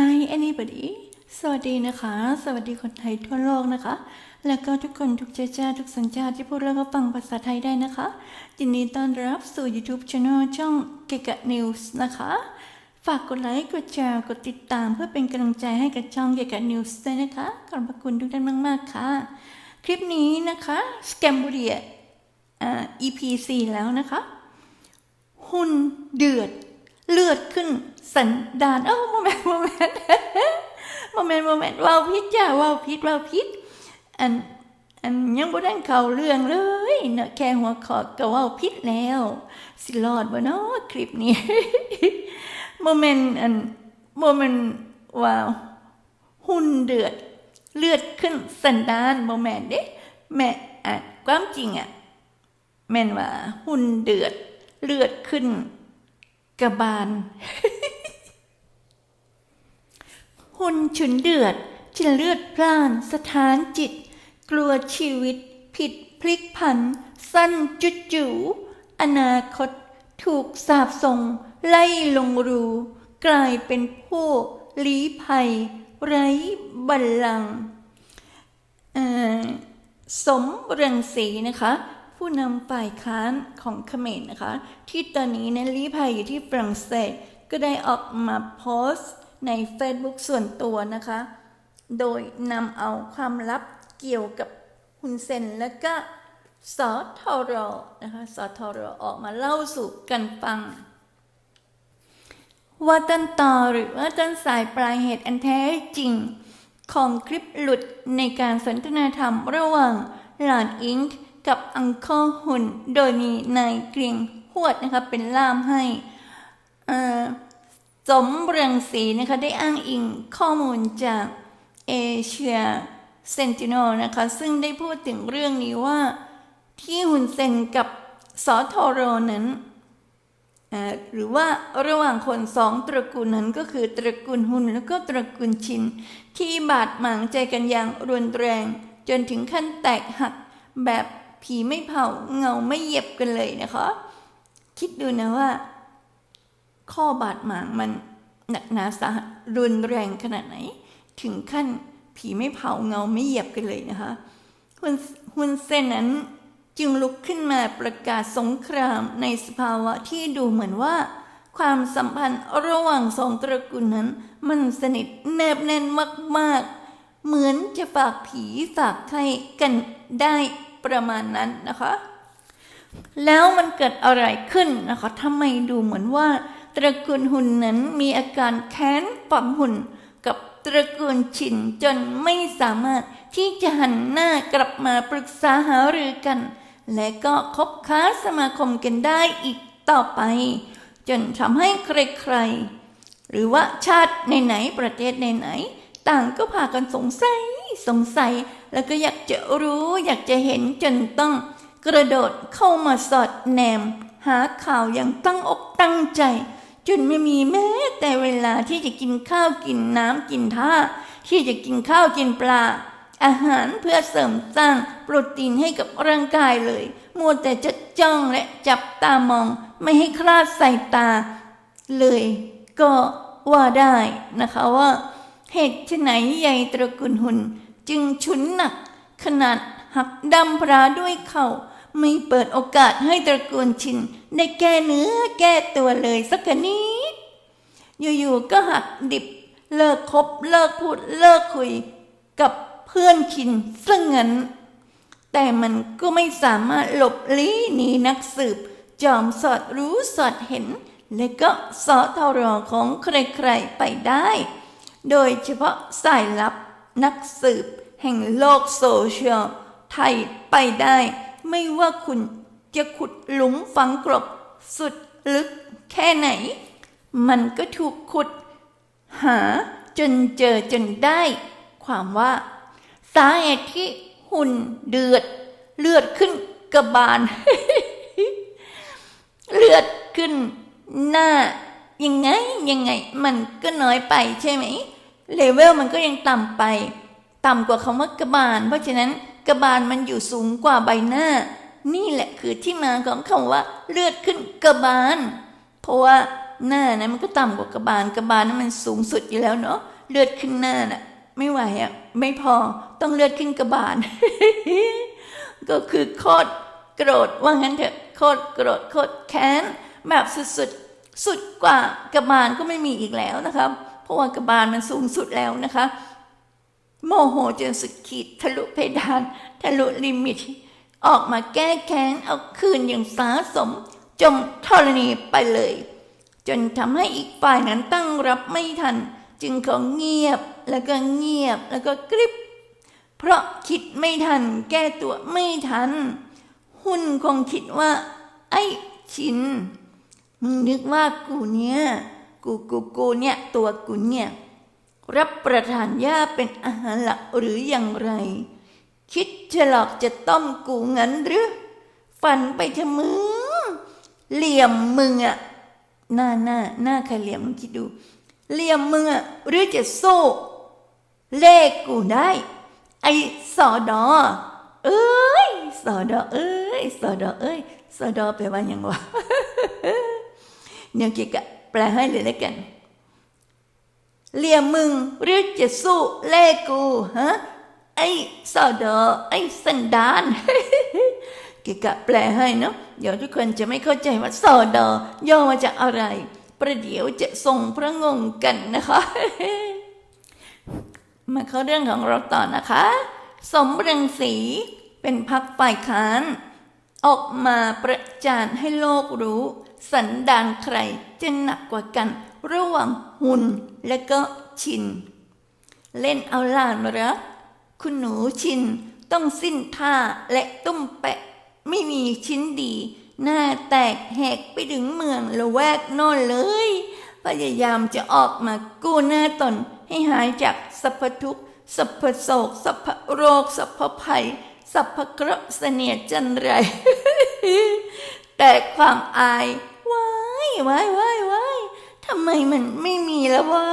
Hi anybody สวัสดีนะคะ สวัสดีคนไทยทั่วโลกนะคะ แล้วก็ทุกคนทุกเชื้อชาติทุกสัญชาติที่พูดแล้วก็ฟังภาษาไทยได้นะคะยินดีต้อนรับสู่ YouTube Channel ช่องเกกะ News นะคะ ฝากกดไลค์ กดแชร์ กดติดตามเพื่อเป็นกำลังใจให้กับช่องเกกะ News ด้วยนะคะ ขอบพระคุณทุกท่านมาก ๆ ค่ะ คลิปนี้นะคะ s c a m b u r i a อ่า EP 4แล้วนะคะ หุ่นเดือด เลือดขึ้นสันดานเอ้าโมเมนต์โมเมนต์โมเมนต์โมเมนต์ว่าวพิษจ้าว่าวพิษว่าวพิษอันอันยังบ่ได้เข้าเรื่องเลยเนอะแค่หัวขอก็ว่าวพิษแล้ว สิรอดบ่เนาะคลิปนี้โมเมนต์อันโมเมนต์ว้าวหุ่นเดือดเลือดขึ้นสันดานโมเมนต์เด้แม่อะความจริงอะแม่นว่าหุ่นเดือดเลือดขึ้น กระบาล หุ่นฉุนเดือดจินเลือดพล่านสถานจิต กลัวชีวิตผิดพลิกผัน สั้นจุดจูอนาคตถูกสาบส่ง ไล่ลงรู กลายเป็นผู้ลี้ภัย ไร้บัลลังก์สมเรืองศรีนะคะ ผู้นำฝ่ายค้านของเขมรนะคะ ที่ตอนนี้ในลี้ภัยอยู่ที่ฝรั่งเศส ก็ได้ออกมาโพสต์ใน Facebook ส่วนตัวนะคะ โดยนำเอาความลับเกี่ยวกับฮุนเซนและก็สอทอรอนะคะสอทอรอออกมาเล่าสู่กันฟัง ว่าต้นต่อหรือว่าต้นสายปลายเหตุอันแท้จริง ของคลิปหลุดในการสนทนาธรรมระหว่างหลานอิงค์ กับอังเคอร์หุนโดยมีนายเกรียงหวดนะคะเป็นล่ามให้สมเรืองศรีนะคะได้อ้างอิงข้อมูลจากเอเชียเซนติโนนะคะซึ่งได้พูดถึงเรื่องนี้ว่าที่ฮุนเซนกับสอทอรนั้นหรือว่าระหว่างคนสองตระกูลนั้นก็คือตระกูลหุนแล้วก็ตระกูลชิน ที่บาดหมางใจกันอย่างรุนแรง จนถึงขั้นแตกหักแบบ ผีไม่เผาเงาไม่เย็บกันเลยนะคะ คิดดูนะว่า ข้อบาดหมางมันหนักหนาสาหัสรุนแรงขนาดไหน ถึงขั้นผีไม่เผาเงาไม่เหยียบกันเลยนะคะฮุนฮุนเซนนั้นจึงลุกขึ้นมาประกาศสงครามในสภาวะที่ดูเหมือนว่า ความสัมพันธ์ระหว่างสองตระกูลนั้น มันสนิทแนบแน่นมาก ๆ เหมือนจะฝากผีฝากไข้กันได้ ประมาณนั้นนะคะ แล้วมันเกิดอะไรขึ้นนะคะทำไมดูเหมือนว่า ตระกูลหุ่นนั้นมีอาการแค้นฝังหุ่นกับตระกูลฉินจนไม่สามารถที่จะหันหน้ากลับมาปรึกษาหารือกัน และก็คบค้าสมาคมกันได้อีกต่อไป จนทำให้ใครๆ หรือว่าชาติไหนๆประเทศไหนๆต่างก็พากันสงสัยสงสัย แล้วก็อยากจะรู้อยากจะเห็นจนต้อง กระโดดเข้ามาสอดแนม หาข่าวอย่างตั้งอกตั้งใจ จนไม่มีแม้แต่เวลาที่จะกินข้าวกินน้ำกินท่า ที่จะกินข้าวกินปลา อาหารเพื่อเสริมสร้างโปรตีนให้กับร่างกายเลย มัวแต่จะจ้องและจับตามอง ไม่ให้คลาดสายตา เลย ก็ว่าได้นะคะว่าเหตุไฉนใหญ่ตระกูลหุ่น จึงฉุนหนัก ขนาดหักดำพราด้วยเข่าไม่เปิดโอกาสให้ตระกูลชิน ได้แก้เนื้อแก้ตัวเลยสักนิด อยู่ๆก็หักดิบ เลิกคบเลิกพูดเลิกคุย กับเพื่อนชินซึ่งงั้น แต่มันก็ไม่สามารถหลบลี้หนีนักสืบ จอมสอดรู้สอดเห็น และก็สอทรอของใครๆไปได้ โดยเฉพาะสายลับ นักสืบแห่งโลกโซเชียลไทยไปได้ ไม่ว่าคุณจะขุดหลุมฝังกลบสุดลึกแค่ไหน มันก็ถูกขุด หาจนเจอจนได้ ความว่า สาเหตุที่หุ่นเดือด เลือดขึ้นกระบาล เลือดขึ้นหน้า ยังไงยังไง มันก็น้อยไปใช่ไหม เลเวลมันก็ยังต่ำไป ต่ำกว่าคำว่ากระบาล เพราะฉะนั้นกระบาลมันอยู่สูงกว่าใบหน้า นี่แหละคือที่มาของคำว่าเลือดขึ้นกระบาล เพราะว่าหน้านะมันก็ต่ำกว่ากระบาลกระบาลนั้นมันสูงสุดอยู่แล้วเนาะเลือดขึ้นหน้าน่ะ ไม่ไหวอะไม่พอต้องเลือดขึ้นกระบาล ก็คือโคตรโกรธว่างั้นเถอะโคตรโกรธโคตรแค้นแบบสุดๆ สุดกว่ากระบาลก็ไม่มีอีกแล้วนะครับ เพราะว่ากระบาลมันสูงสุดแล้วนะคะ โมโหจนสุดขีดทะลุเพดาน ทะลุลิมิต ออกมาแก้แค้นเอาคืนอย่างสาสมจมธรณีไปเลย จนทำให้อีกฝ่ายนั้นตั้งรับไม่ทัน จึงเขาเงียบแล้วก็เงียบแล้วก็กริบ เพราะคิดไม่ทัน แก้ตัวไม่ทัน หุ่นคงคิดว่า ไอ้ชินมึงนึกว่ากูเนี่ย กูกูกูเนี่ยตัวกูเนี่ยรับประทานหญ้าเป็นอาหารหลักหรืออย่างไร คิดจะหลอกจะต้มกูงั้นหรือฝันไปเถอะมึงเหลี่ยมมึงอะหน้าหน้าหน้าใครเหลี่ยมมึงคิดดู เหลี่ยมมึงอะหรือจะสู้เลขกูได้ ไอ้สอดอ เอ้ยสอดอ เอ้ยสอดอเอ้ยสอดอแปลว่าหยังวะเนี่ยเกี่ยวกับ แปลให้เลยแล้กันเลียมึงหรือจะสู้เล่กูฮะไอ้สอดอไอ้สันดานกะกะแปลให้เนาะเดี๋ยวทุกคนจะไม่เข้าใจว่าสอดอย่อมาจากอะไร ประเดี๋ยวจะส่งพระงงกันนะคะ มาเข้าเรื่องของเราต่อนะคะ สมรังสีเป็นพักฝ่ายค้าน ออกมาประจานให้โลกรู้ สันดานใครจะหนักกว่ากัน ระหว่างหุ่นและก็ชิน เล่นเอาหลานรักคุณหนูชินต้องสิ้นท่าและตุ้มแปะ ไม่มีชิ้นดี หน้าแตกแหกไปถึงเมืองละแวกโน่นเลย พยายามจะออกมากู้หน้าตนให้หายจากสัพพทุกสัพพโศกสัพพโรค สัพพภัย สัพพเคระห์เสนียจันไรแต่ความอาย ว้ายว้ายว้ายว้ทำไมมันไม่มีแล้ววะ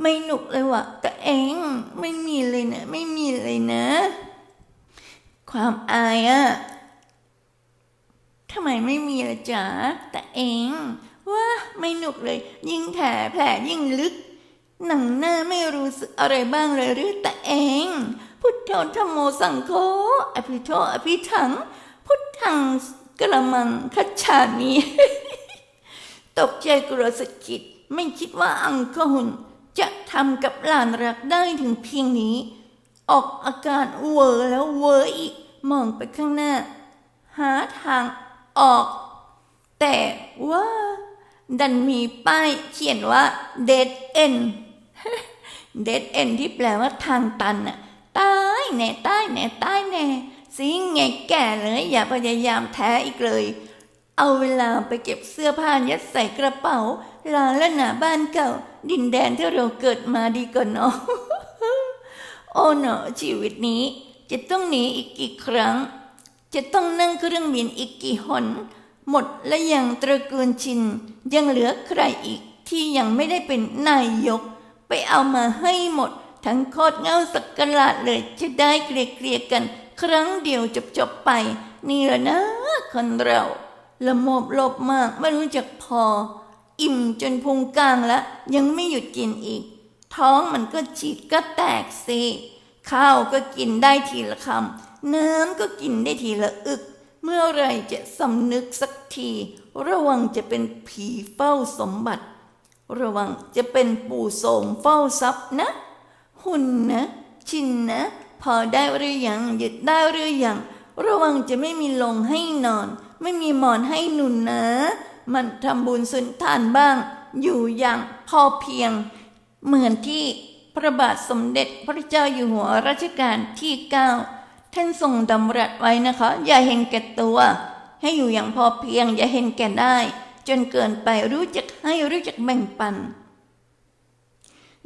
ไม่หนุกเลยวะแต่เองไม่มีเลยนะ ไม่มีเลยนะ ความอายอะทำไมไม่มีละจ๊ะแต่เองว่าไม่หนุกเลย ยิ่งแผลแผลยิ่งลึก หนังหน้าไม่รู้สึกอะไรบ้างเลยหรือแต่เอง พุทโธธรรมโมสังโฆอภิโธอภิถัง พุทธังกระมังคัจฉามิ ตกใจกลัวสะกิดไม่คิดว่าอังคหุนจะทำกับหลานรักได้ถึงเพียงนี้ ออกอาการเวอแล้วเวออีกมองไปข้างหน้า หาทางออก แต่ว่า ดันมีป้ายเขียนว่า dead end dead end ที่แปลว่าทางตันน่ะตายแน่ตายแน่ตายแน่สิงไงแก่เลย อย่าพยายามแท้อีกเลย เอาเวลาไปเก็บเสื้อผ้ายัดใส่กระเป๋า ลาและหนาบ้านเก่า ดินแดนที่เราเกิดมาดีกว่าเนาะโอ้เนาะชีวิตนี้ จะต้องหนีอีกกี่ครั้ง จะต้องนั่งเครื่องบินอีกกี่หน หมดและยังตระกูลชิน ยังเหลือใครอีกที่ยังไม่ได้เป็นนายก ไปเอามาให้หมด ทั้งโคตรเงาสักกะลาดเลยจะได้เกลียเกลียๆกัน ครั้งเดียวจบจบๆไป นี่แหละนะคนเรา ละโมบโลบมากไม่รู้จักพอ อิ่มจนพุงกลางแล้ว ยังไม่หยุดกินอีก ท้องมันก็ฉีดก็แตกสิข้าวก็กินได้ทีละคำน้ำก็กินได้ทีละอึก เมื่อไรจะสำนึกสักที ระวังจะเป็นผีเฝ้าสมบัติ ระวังจะเป็นปู่โสมเฝ้าทรัพย์นะ หุ่นนะ ชินนะ พอได้หรือยังหยุดได้หรือยังระวังจะไม่มีลงให้นอน ไม่มีหมอนให้หนุนนะมันทำบุญสุนทานบ้าง อยู่อย่างพอเพียง เหมือนที่พระบาทสมเด็จพระเจ้าอยู่หัวรัชกาลที่เก้าท่านทรงดำรัสไว้นะคะ อย่าเห็นแก่ตัว ให้อยู่อย่างพอเพียง อย่าเห็นแก่ได้ จนเกินไปรู้จักให้รู้จักแบ่งปัน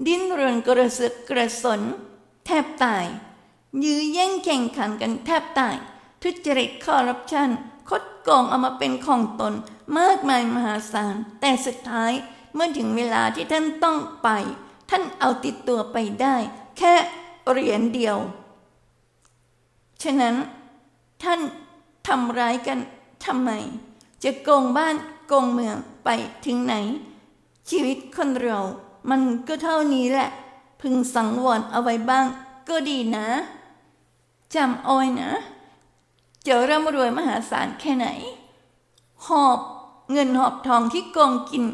ดิ้นรนกระเสือกกระสน แทบตาย ยื้อแย่งแข่งขันกันแทบตาย ทุจริตคอร์รัปชัน คดโกงเอามาเป็นของตนมากมายมหาศาล แต่สุดท้ายเมื่อถึงเวลาที่ท่านต้องไป ท่านเอาติดตัวไปได้ แค่เหรียญเดียว ฉะนั้นท่านทำร้ายกันทำไม จะโกงบ้านโกงเมืองไปถึงไหน ชีวิตคนเรา มันก็เท่านี้แหละ พึงสังวรเอาไว้บ้างก็ดีนะจำเอาไว้นะ จะร่ำรวยมหาศาลแค่ไหน หอบเงินหอบทองที่โกงกิน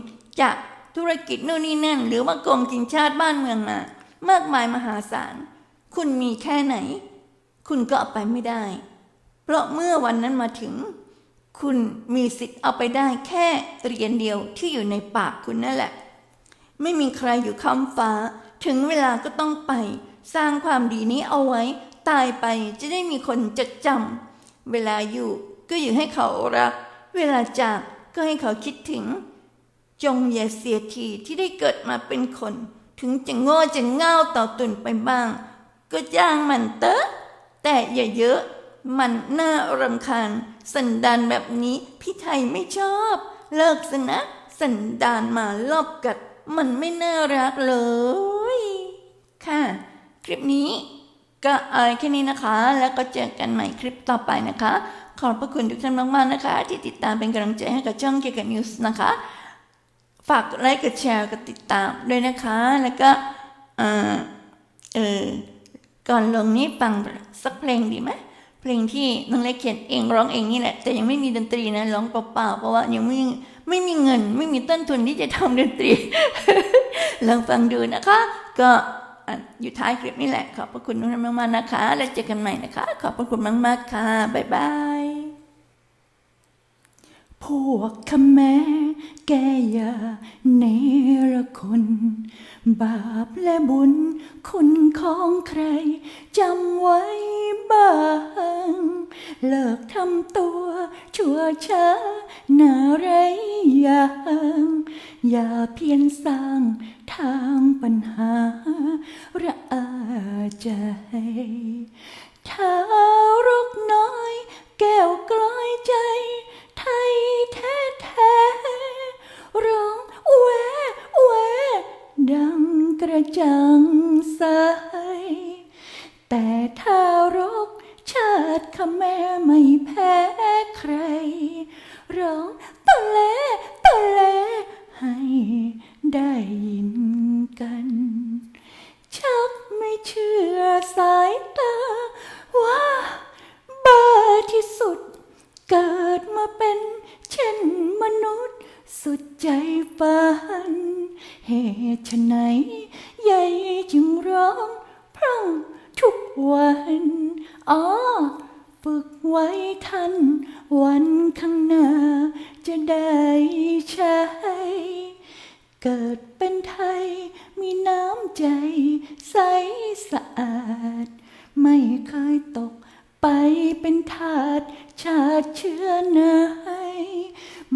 จากธุรกิจนู่นนี่นั่น หรือว่าโกงกินชาติบ้านเมืองมามากมายมหาศาล คุณมีแค่ไหน คุณก็เอาไปไม่ได้ เพราะเมื่อวันนั้นมาถึง คุณมีสิทธิ์เอาไปได้แค่เหรียญเดียวที่อยู่ในปากคุณนั่นแหละ ไม่มีใครอยู่ค้ำฟ้า ถึงเวลาก็ต้องไป สร้างความดีนี้เอาไว้ ตายไปจะได้มีคนจดจำ เวลาอยู่ก็อยู่ให้เขารัก เวลาจากก็ให้เขาคิดถึง จงอย่าเสียทีที่ได้เกิดมาเป็นคน ถึงจะโง่จะเง่าต่อตุนไปบ้าง ก็จ้างมันเตอะ แต่อย่าเยอะ มันน่ารำคาญ สันดานแบบนี้พี่ไทยไม่ชอบ เลิกซะนะ สันดานหมาลอบกัด มันไม่น่ารักเลย ค่ะ คลิปนี้ ก็เอาแค่นี้นะคะ แล้วก็เจอกันใหม่คลิปต่อไปนะคะ ขอบพระคุณทุกท่านมากๆนะคะ ที่ติดตามเป็นกำลังใจให้กับช่องเกี่ยวกับนิวส์นะคะ ฝากกดไลค์กดแชร์กดติดตามด้วยนะคะ แล้วก็เออเออก่อนลงนี้ฟังสักเพลงดีไหมเพลงที่น้องเล็กเขียนเองร้องเองนี่แหละ แต่ยังไม่มีดนตรีนะร้องเปล่าๆเพราะว่ายังไม่ไม่มีเงิน ไม่มีต้นทุนที่จะทำดนตรีลองฟังดูนะคะ ก็ อยู่ท้ายคลิปนี่แหละ ขอบพระคุณทุกท่านมากๆนะคะ แล้วเจอกันใหม่นะคะ ขอบพระคุณมากๆค่ะ บ๊ายบาย พวกขแม่แกอย่าเนรคุณ บาปและบุญ คุณของใครจำไว้บ้าง เลิกทำตัว ชั่วช้าน่าไรอย่าง อย่าเพียรสร้าง ทางปัญหาระอาใจถ้ารกน้อย แก้วกลอยใจ ไทยแท้แท้ๆร้องแวแวดังกระจังใสแต่ถ้ารกชาติขแม่ไม่แพ้ใคร ร้อง วันอ๋อฝึกไว้ทัน วันข้างหน้า จะได้ใช้เกิดเป็นไทย มีน้ำใจ ใสสะอาด ไม่เคยตกไปเป็นทาสชาติเชื้อไหน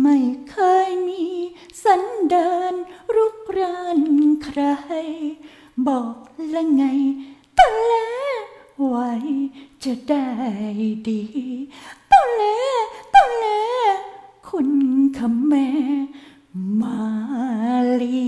ไม่เคยมีสันดานรุกรานใคร บอกละไงแตะแล ไว้จะได้ดีตอนแลตอนแลคุณคำแม่มาลี